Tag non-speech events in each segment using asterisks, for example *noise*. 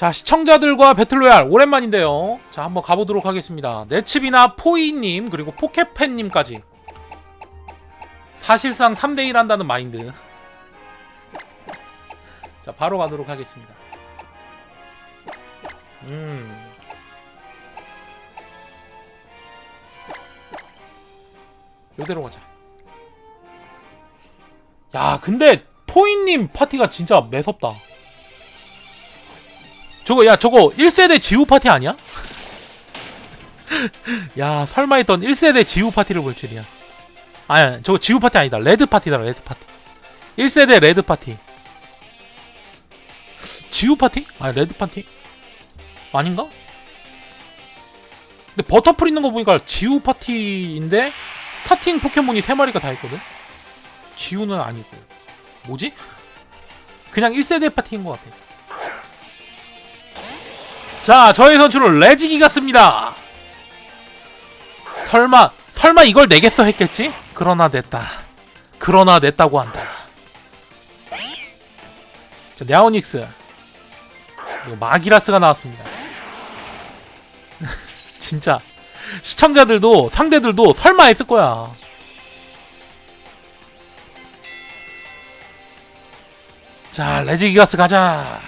자 시청자들과 배틀로얄 오랜만인데요. 자 한번 가보도록 하겠습니다. 네츠비나 포이님 그리고 포켓팬님까지. 사실상 3대1 한다는 마인드. *laughs* 자 바로 가도록 하겠습니다. 음. 요대로 가자. 야 근데 포이님 파티가 진짜 매섭다 저거 야 저거 1세대 지우 파티 아니야? *laughs* 야 설마 했던 1세대 지우 파티를 볼 줄이야 아니 저거 지우 파티 아니다 레드 파티다 레드 파티 1세대 레드 파티 지우 파티? 아니 레드 파티? 아닌가? 근데 버터풀 있는 거 보니까 지우 파티인데 스타팅 포켓몬이 3마리가 다 있거든? 지우는 아니고 뭐지? 그냥 1세대 파티인 것 같아 자, 저의 선수는 레지기가 씁니다. 설마, 설마 이걸 내겠어 했겠지? 그러나 냈다. 그러나 냈다고 한다. 자. 그리고 마기라스가 나왔습니다. *laughs* 진짜. 시청자들도, 상대들도 설마 했을 거야. 자, 레지기가스 가자.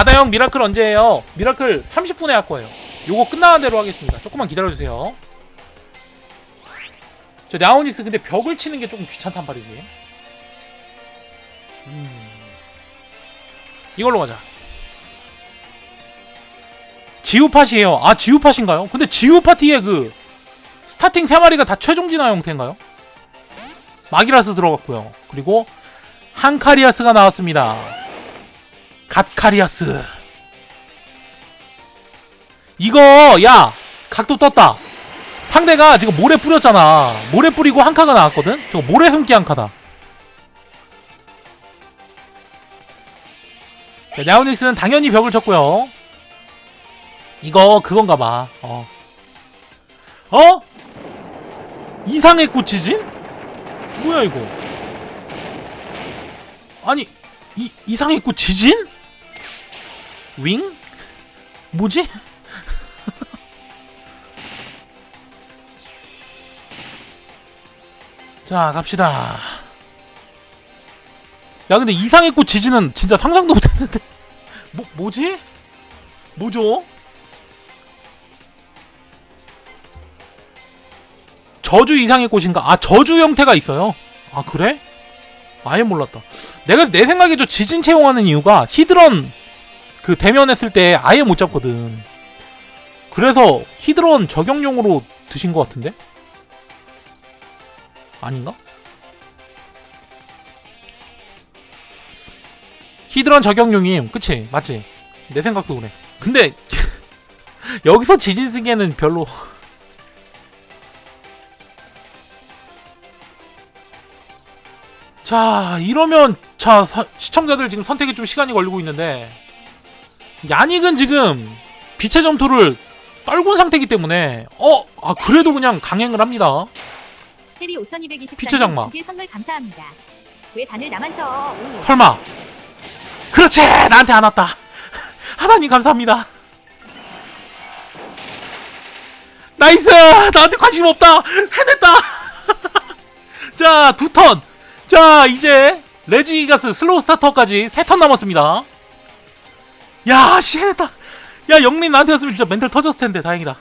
바다형 미라클 언제예요? 미라클 30분에 할 거예요. 요거 끝나는 대로 하겠습니다. 조금만 기다려주세요. 저 나오닉스 근데 벽을 치는 게 조금 귀찮단 말이지. 음. 이걸로 가자. 지우팟이에요. 아 지우팟인가요? 근데 지우파티의 그 스타팅 3마리가 다 최종 진화 형태인가요? 마기라스 들어갔고요. 그리고 한카리아스가 나왔습니다. 갓카리아스. 이거 야 각도 떴다. 상대가 지금 모래 뿌렸잖아. 모래 뿌리고 한 카가 나왔거든? 저거 모래 숨기 한 카다. 자, 야오닉스는 당연히 벽을 쳤고요. 이거 그건가 봐. 어. 어? 이상의 꽃이진? 뭐야 이거? 아니 이 이상의 꽃 지진? 윙? 뭐지? *laughs* 자 갑시다 야 근데 꽃 지진은 진짜 상상도 못했는데 *laughs* 뭐 뭐지? 뭐죠? 저주 이상의 꽃인가? 아 저주 형태가 있어요 아 그래? 아예 몰랐다 내가 내 생각에 저 지진 채용하는 이유가 히드런 그 대면했을 때 아예 못 잡거든. 그래서 히드런 적용용으로 드신 것 같은데? 아닌가? 히드런 적용용임, 그치? 맞지? 내 생각도 그래. 근데 *laughs* 여기서 지진 쓰기에는 별로 *laughs* 자 이러면 자 사- 시청자들 지금 선택에 좀 시간이 걸리고 있는데 야닉은 지금 빛의 점토를 떨군 상태이기 때문에 어? 아 그래도 그냥 강행을 합니다 테리 5224 피처 장마. 두개 선물 감사합니다. 왜 단을 나만 쳐? 오. 설마 그렇지 나한테 안 왔다 *laughs* 하나님 감사합니다 나이스 나한테 관심 없다 해냈다 *laughs* 자 두 턴 자 이제 레지가스 슬로우 스타터까지 세 턴 남았습니다 야 씨 해냈다 야 영린 나한테 왔으면 진짜 멘탈 터졌을 텐데 다행이다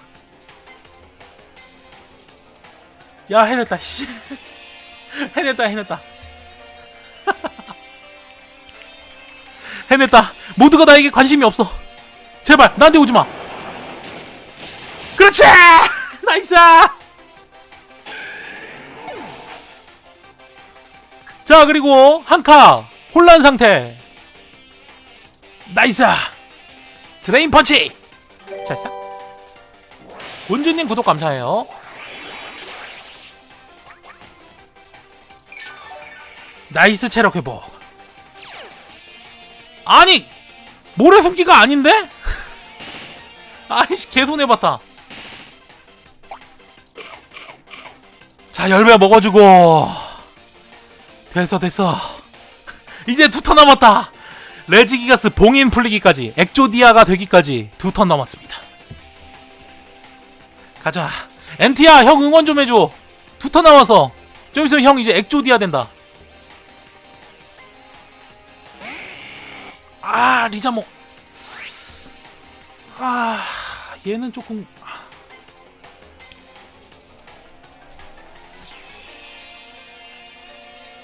야 해냈다 씨 *laughs* 해냈다 해냈다 *laughs* 해냈다. 모두가 나에게 관심이 없어. 제발 나한테 오지 마. 그렇지. *laughs* 나이스. 자 그리고 한카 혼란 상태. 나이스. 드레인 펀치. 잘했어. 원주님 구독 감사해요. 나이스 체력 회복. 아니 모래 숨기가 아닌데? *laughs* 아이씨 개손 해봤다 자 열매 먹어주고 됐어 됐어 *laughs* 이제 두 턴 남았다 레지기가스 봉인 풀리기까지 엑조디아가 되기까지 두 턴 남았습니다. 가자. 엔티야 형 응원 좀 해줘. 두 턴 남았어. 좀 있으면 형 이제 엑조디아 된다. 아 리자모. 아 얘는 조금.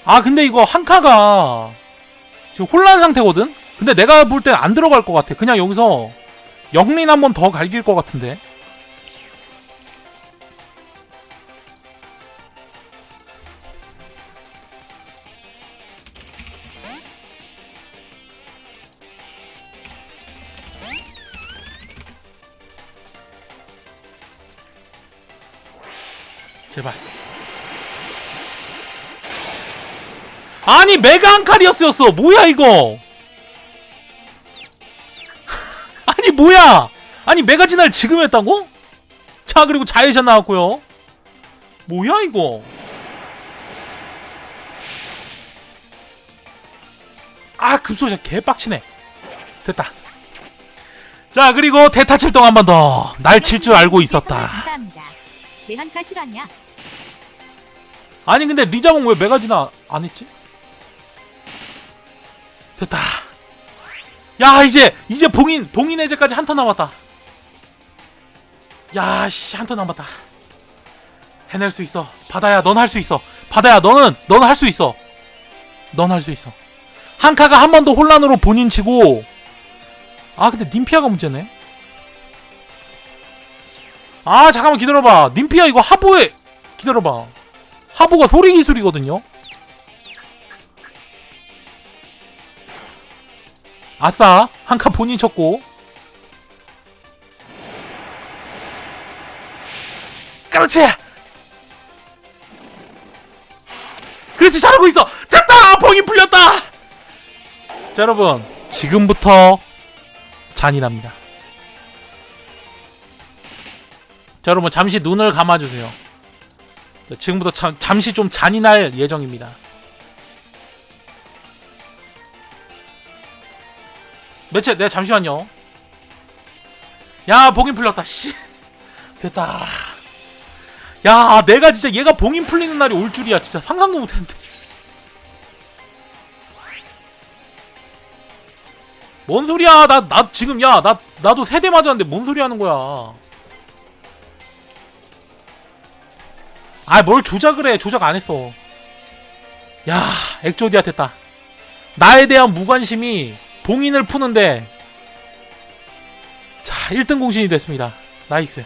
아 근데 이거 한카가 지금 혼란 상태거든? 근데 내가 볼 땐 안 들어갈 것 같아. 그냥 여기서 영린 한 번 더 갈길 것 같은데. 아니 메가 한카리어스였어. 뭐야 이거? *laughs* 아니 뭐야? 아니 메가진알 지금 했다고? 자 그리고 자이샷 나왔고요. 뭐야 이거? 아 급소샷 개빡치네. 됐다. 자 그리고 대타 출동 한 번 더. 날 칠 줄 알고 있었다. 아니 근데 리자몽 왜 메가지나 안 했지? 됐다. 야 이제 이제 봉인 봉인 해제까지 한 턴 남았다. 야씨 한 턴 남았다. 해낼 수 있어. 바다야 넌 할 수 있어. 바다야 너는 넌 할 수 있어. 넌 할 수 있어. 한카가 한 번 더 혼란으로 본인 치고 아 근데 님피아가 문제네. 아 잠깐만 기다려봐. 님피아 이거 하보에 기다려봐. 하보가 소리 기술이거든요. 아싸 한 칸 본인 쳤고. 그렇지! 그렇지 잘하고 있어! 됐다! 봉이 풀렸다! 자 여러분 지금부터 잔인합니다. 자 여러분 잠시 눈을 감아주세요. 네, 지금부터 참, 잠시 좀 잔인할 예정입니다 매체 네 잠시만요. 야 봉인 풀렸다 씨. *laughs* 됐다. 야 내가 진짜 얘가 봉인 풀리는 날이 올 줄이야 진짜. 상상도 못했는데. 뭔 소리야? 나 나 지금 야 나 나도 세 대 맞았는데 뭔 소리 하는 거야? 아 뭘 조작을 해. 조작 안 했어. 야 엑조디아 됐다. 나에 대한 무관심이 봉인을 푸는데 자 1등 공신이 됐습니다. 나이스.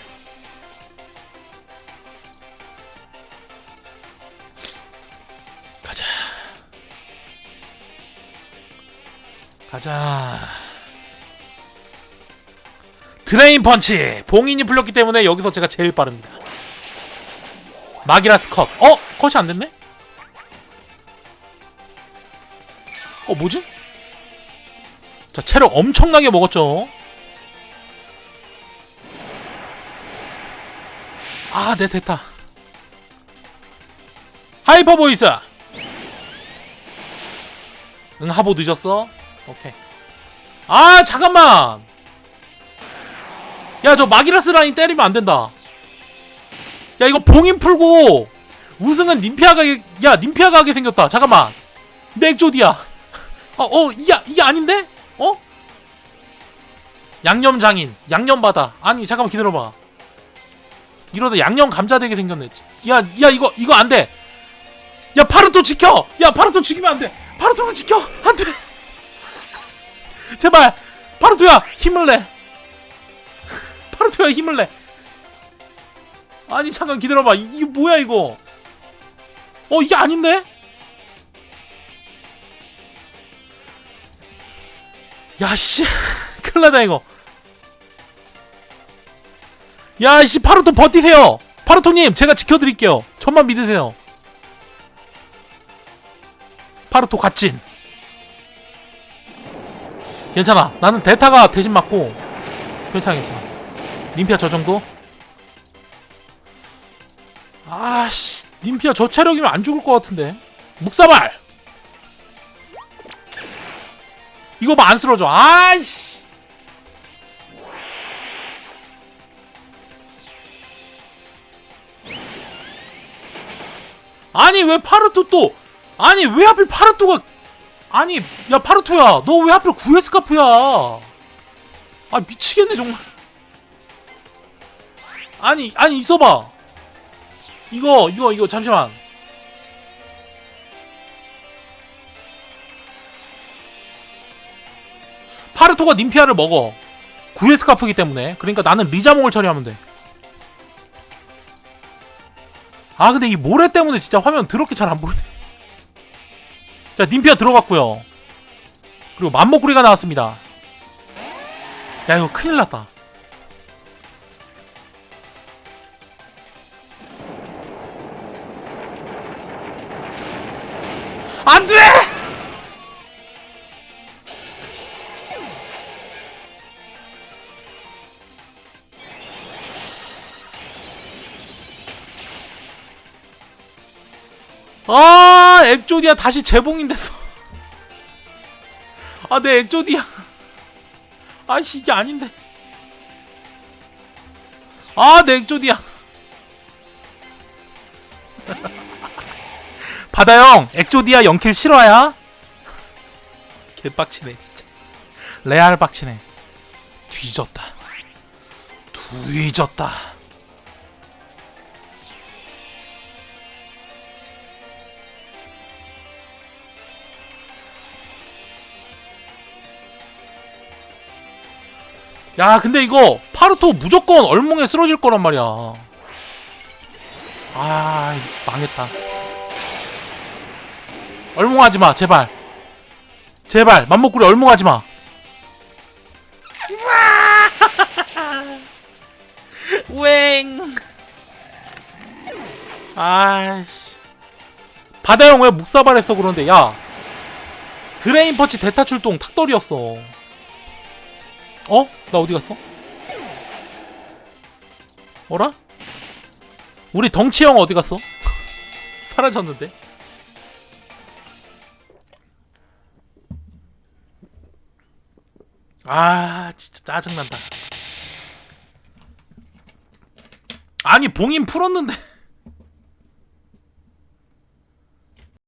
가자. 가자. 드레인 펀치. 봉인이 풀렸기 때문에 여기서 제가 제일 빠릅니다. 마기라스 컷. 어? 컷이 안 됐네? 어 뭐지? 자, 체력 엄청나게 먹었죠. 아, 네, 됐다. 하이퍼 보이스! 응, 하보 늦었어? 오케이. 아, 잠깐만! 야, 저 마기라스 라인 때리면 안 된다. 야, 이거 봉인 풀고, 우승은 님피아가, 야, 님피아가 하게 생겼다. 잠깐만. 맥조디야. 어, 어, 이게, 이게 아닌데? 어? 양념 장인, 양념 바다. 아니 잠깐만 기다려봐. 이러다 양념 감자 되게 생겼네. 야, 야 이거 이거 안 돼. 야 파르토 지켜. 야 파르토 죽이면 안 돼. 파르토를 지켜. 안 돼. *laughs* 제발 파르토야 힘을 내. *laughs* 파르토야 힘을 내. 아니 잠깐 기다려봐. 이- 이게 뭐야 이거? 어 이게 아닌데? 야씨. *laughs* 큰일나다 이거. 야씨 파르토 버티세요. 파르토님 제가 지켜드릴게요. 천만 믿으세요. 파르토 갓진. 괜찮아. 나는 대타가 대신 맞고. 괜찮아 괜찮아. 님피아 저 정도? 아씨. 님피아 저 체력이면 안 죽을 것 같은데. 묵사발 이거 봐 안 쓰러져. 아이씨. 아니 왜 파르토 또 아니 왜 하필 파르토가 아니 야 파르토야. 너 왜 하필 구에스카프야? 아 미치겠네 정말. 아니 아니 있어봐. 이거 이거 이거 잠시만 파르토가 님피아를 먹어. 구에스카프기 때문에. 그러니까 나는 리자몽을 처리하면 돼. 아 근데 이 모래 때문에 진짜 화면 더럽게 잘 안 보이네. 자 님피아 들어갔고요. 그리고 맘먹구리가 나왔습니다. 야 이거 큰일 났다. 안 돼 아 엑조디아 다시 재봉인 됐어 아내 엑조디아. 아이씨 이게 아닌데. 아내 엑조디아. 바다형 엑조디아 0킬 실화야? 개빡치네 진짜. 레알 빡치네. 뒤졌다. 뒤졌다 야 근데 이거 파르토 무조건 얼몽에 쓰러질 거란 말이야. 아 망했다. 얼몽하지마 제발. 제발 맘먹구리 얼몽하지마. *laughs* 웽. 아이씨. 바다형 왜 묵사발했어 그런데? 야. 드레인 퍼치 대타 출동 탁돌이었어 어? 나 어디 갔어? 어라? 우리 덩치 형 어디 갔어? *laughs* 사라졌는데? 아 진짜 짜증난다 아니 봉인 풀었는데 *laughs*